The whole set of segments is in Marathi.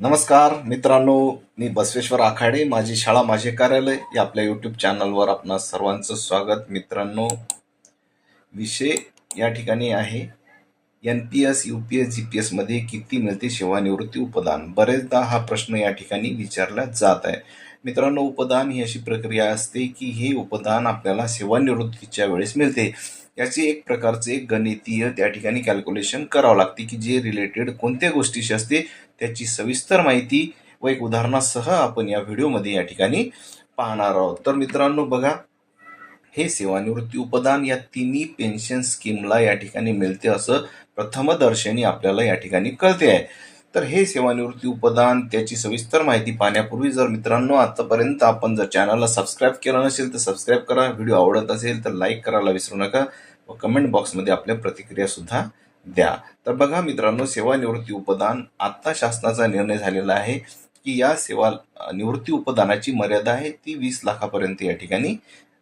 नमस्कार मित्रांनो मी बसवेश्वर आखाडे माझी शाळा माझे कार्यालय या आपल्या यूट्यूब चॅनलवर आपणा सर्वांचं स्वागत. मित्रांनो विषय या ठिकाणी आहे N P S U P S G P एसमध्ये किती मिळते सेवानिवृत्ती उपदान? बरेचदा हा प्रश्न या ठिकाणी विचारला जात आहे. मित्रांनो उपदान ही अशी प्रक्रिया असते की हे उपदान आपल्याला सेवानिवृत्तीच्या वेळेस मिळते. याचे एक प्रकारचे एक गणितीय त्या ठिकाणी कॅल्क्युलेशन करावं लागते की जे रिलेटेड कोणत्या गोष्टीशी असते त्याची सविस्तर माहिती व एक उदाहरणासह आपण या व्हिडिओमध्ये या ठिकाणी पाहणार आहोत. तर मित्रांनो बघा हे सेवानिवृत्ती उपदान या तिन्ही पेन्शन स्कीमला या ठिकाणी मिळते असं प्रथमदर्शनी आपल्याला या ठिकाणी कळते आहे. तर हे सेवानिवृत्ती उपदान त्याची सविस्तर माहिती पाहण्यापूर्वी जर मित्रांनो आतापर्यंत आपण जर चॅनलला सबस्क्राईब केलं नसेल तर सबस्क्राईब करा. व्हिडिओ आवडत असेल तर लाईक करायला विसरू नका. व कमेंट बॉक्समध्ये आपल्या प्रतिक्रिया सुद्धा द्या. तर बघा मित्रांनो सेवानिवृत्ती उपदान आत्ता शासनाचा निर्णय झालेला आहे की या सेवा निवृत्ती उपदानाची मर्यादा आहे ती वीस लाखापर्यंत या ठिकाणी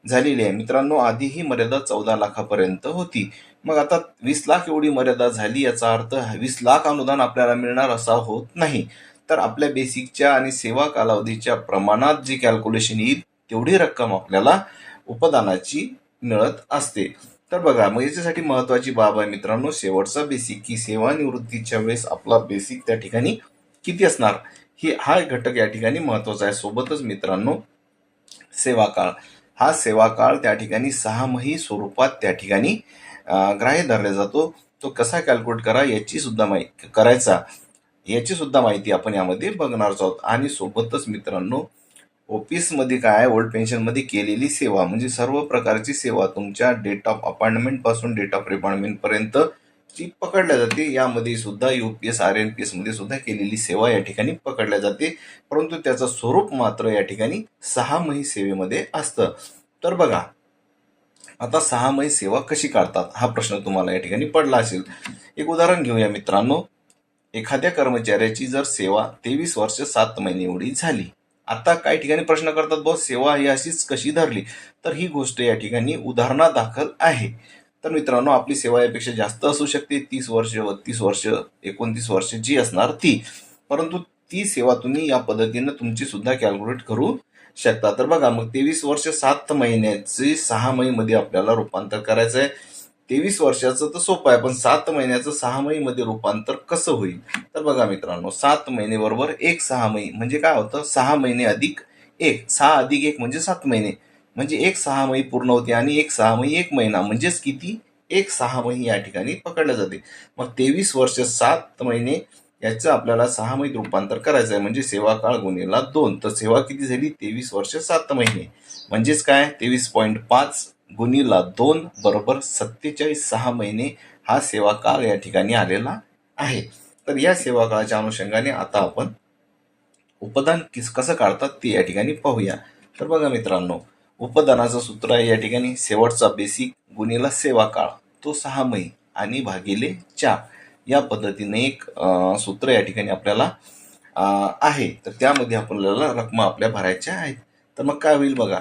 झालेली आहे. मित्रांनो आधी ही मर्यादा चौदा लाखापर्यंत होती. मग आता वीस लाख एवढी मर्यादा झाली याचा अर्थ वीस लाख अनुदान आपल्याला मिळणार असा होत नाही. तर आपल्या बेसिकच्या आणि सेवा कालावधीच्या प्रमाणात जी कॅल्क्युलेशन येईल तेवढी रक्कम आपल्याला उपदानाची मिळत असते. तर बघा मग याच्यासाठी महत्वाची बाब आहे मित्रांनो शेवटचा बेसिक की सेवानिवृत्तीच्या वेळेस आपला बेसिक त्या ठिकाणी किती असणार? हे हा घटक या ठिकाणी महत्त्वाचा आहे. सोबतच मित्रांनो सेवा काळ हा सेवा काळ त्या ठिकाणी सहामाही स्वरूपात त्या ठिकाणी ग्राह्य धरला जातो. तो कसा कॅल्क्युलेट करा याची सुद्धा माहिती करायचा. याची सुद्धा माहिती आपण यामध्ये बघणार आहोत. आणि सोबतच मित्रांनो ऑफिसमध्ये काय आहे? ओल्ड पेन्शनमध्ये केलेली सेवा. म्हणजे सर्व प्रकारची सेवा तुमच्या डेट ऑफ अपॉइंटमेंटपासून डेट ऑफ रिपॉइंटमेंटपर्यंत जी पकडल्या जाते. यामध्ये सुद्धा U P S R N P एसमध्ये सुद्धा केलेली सेवा या ठिकाणी पकडल्या जाते. परंतु त्याचं स्वरूप मात्र या ठिकाणी सहामही सेवेमध्ये असतं. तर बघा आता सहामही सेवा कशी काढतात? हा प्रश्न तुम्हाला या ठिकाणी पडला असेल. एक उदाहरण घेऊया मित्रांनो. एखाद्या कर्मचाऱ्याची जर सेवा तेवीस वर्ष सात महिने एवढी झाली आता काही ठिकाणी प्रश्न करतात बस सेवा ही अशीच कशी धरली? तर ही गोष्ट या ठिकाणी उदाहरणादाखल आहे. तर मित्रांनो आपली सेवा यापेक्षा जास्त असू शकते तीस वर्ष बत्तीस वर्ष एकोणतीस वर्ष जी असणार ती. परंतु ती सेवा तुम्ही या पद्धतीनं तुमची सुद्धा कॅल्क्युलेट करू शकता. तर बघा मग तेवीस वर्ष सात महिन्याचे सहा महिन्यामध्ये आपल्याला रूपांतर करायचं आहे तेवीस वर्षाचं तर सोपं आहे पण सात महिन्याचं सहा महिन्यामध्ये रूपांतर कसं होईल? तर बघा मित्रांनो सात महिने बरोबर एक सहा महिने म्हणजे काय होतं? सहा महिने अधिक एक सहा अधिक एक म्हणजे सात महिने. म्हणजे एक सहा मही पूर्ण होते आणि एक सहा मही एक महिना. म्हणजेच किती? एक सहा मही या ठिकाणी पकडल्या जाते. मग तेवीस वर्ष सात महिने याचं आपल्याला सहा महिने रूपांतर करायचं आहे. म्हणजे सेवा काळ गुन्हेला दोन. तर सेवा किती झाली? तेवीस वर्ष सात महिने. म्हणजेच काय? तेवीस पॉईंट पाच गुणीला दोन बरोबर सत्तेचाळीस सहा महिने हा सेवा काळ या ठिकाणी आलेला आहे. तर या सेवा काळाच्या अनुषंगाने आता आपण उपदान किस कसं काढतात ते या ठिकाणी पाहूया. तर बघा मित्रांनो उपदानाचं सूत्र आहे या ठिकाणी. शेवटचा बेसिक गुणीला सेवा काळ तो सहा महिने आणि भागिले चार. या पद्धतीने एक सूत्र या ठिकाणी आपल्याला आहे. तर त्यामध्ये आपल्याला रक्कम आपल्या भरायच्या आहेत. तर मग काय होईल बघा.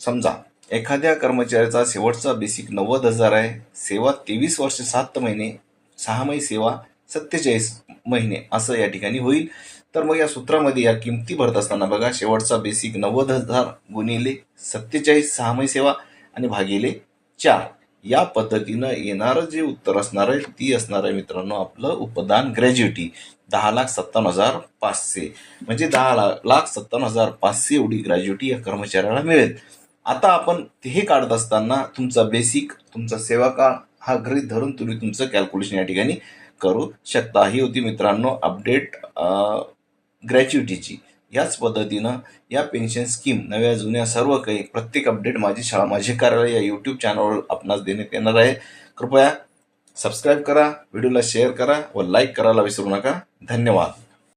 समजा एखाद्या कर्मचाऱ्याचा शेवटचा बेसिक नव्वद हजार आहे. सेवा तेवीस वर्ष सात महिने सहामाही सेवा सत्तेचाळीस महिने असं या ठिकाणी होईल. तर मग या सूत्रामध्ये या किमती भरत असताना बघा शेवटचा बेसिक नव्वद हजार गुणिले सत्तेचाळीस सहामाही सेवा आणि भागिले चार. या पद्धतीनं येणारं जे उत्तर असणार आहे ती असणार आहे मित्रांनो आपलं उपदान ग्रॅज्युटी दहा लाख सत्तावन्न हजार पाचशे. म्हणजे दहा ला- लाख सत्तावन्न हजार पाचशे एवढी ग्रॅज्युटी या कर्मचाऱ्याला मिळेल. आता आपण हे काढत असताना तुमचा बेसिक तुमचा सेवा काळ हा गृहीत धरून तुम्ही तुमचं कॅल्क्युलेशन या ठिकाणी करू शकता. ही होती मित्रांनो अपडेट ग्रॅच्युटीची याच पद्धतीनं या पेन्शन स्कीम नव्या जुन्या सर्व काही प्रत्येक अपडेट माझी शाळा माझे कार्यालय या यूट्यूब चॅनलवर आपणास देण्यात येणार आहे. कृपया सबस्क्राईब करा व्हिडिओला शेअर करा व लाईक करायला विसरू नका. धन्यवाद.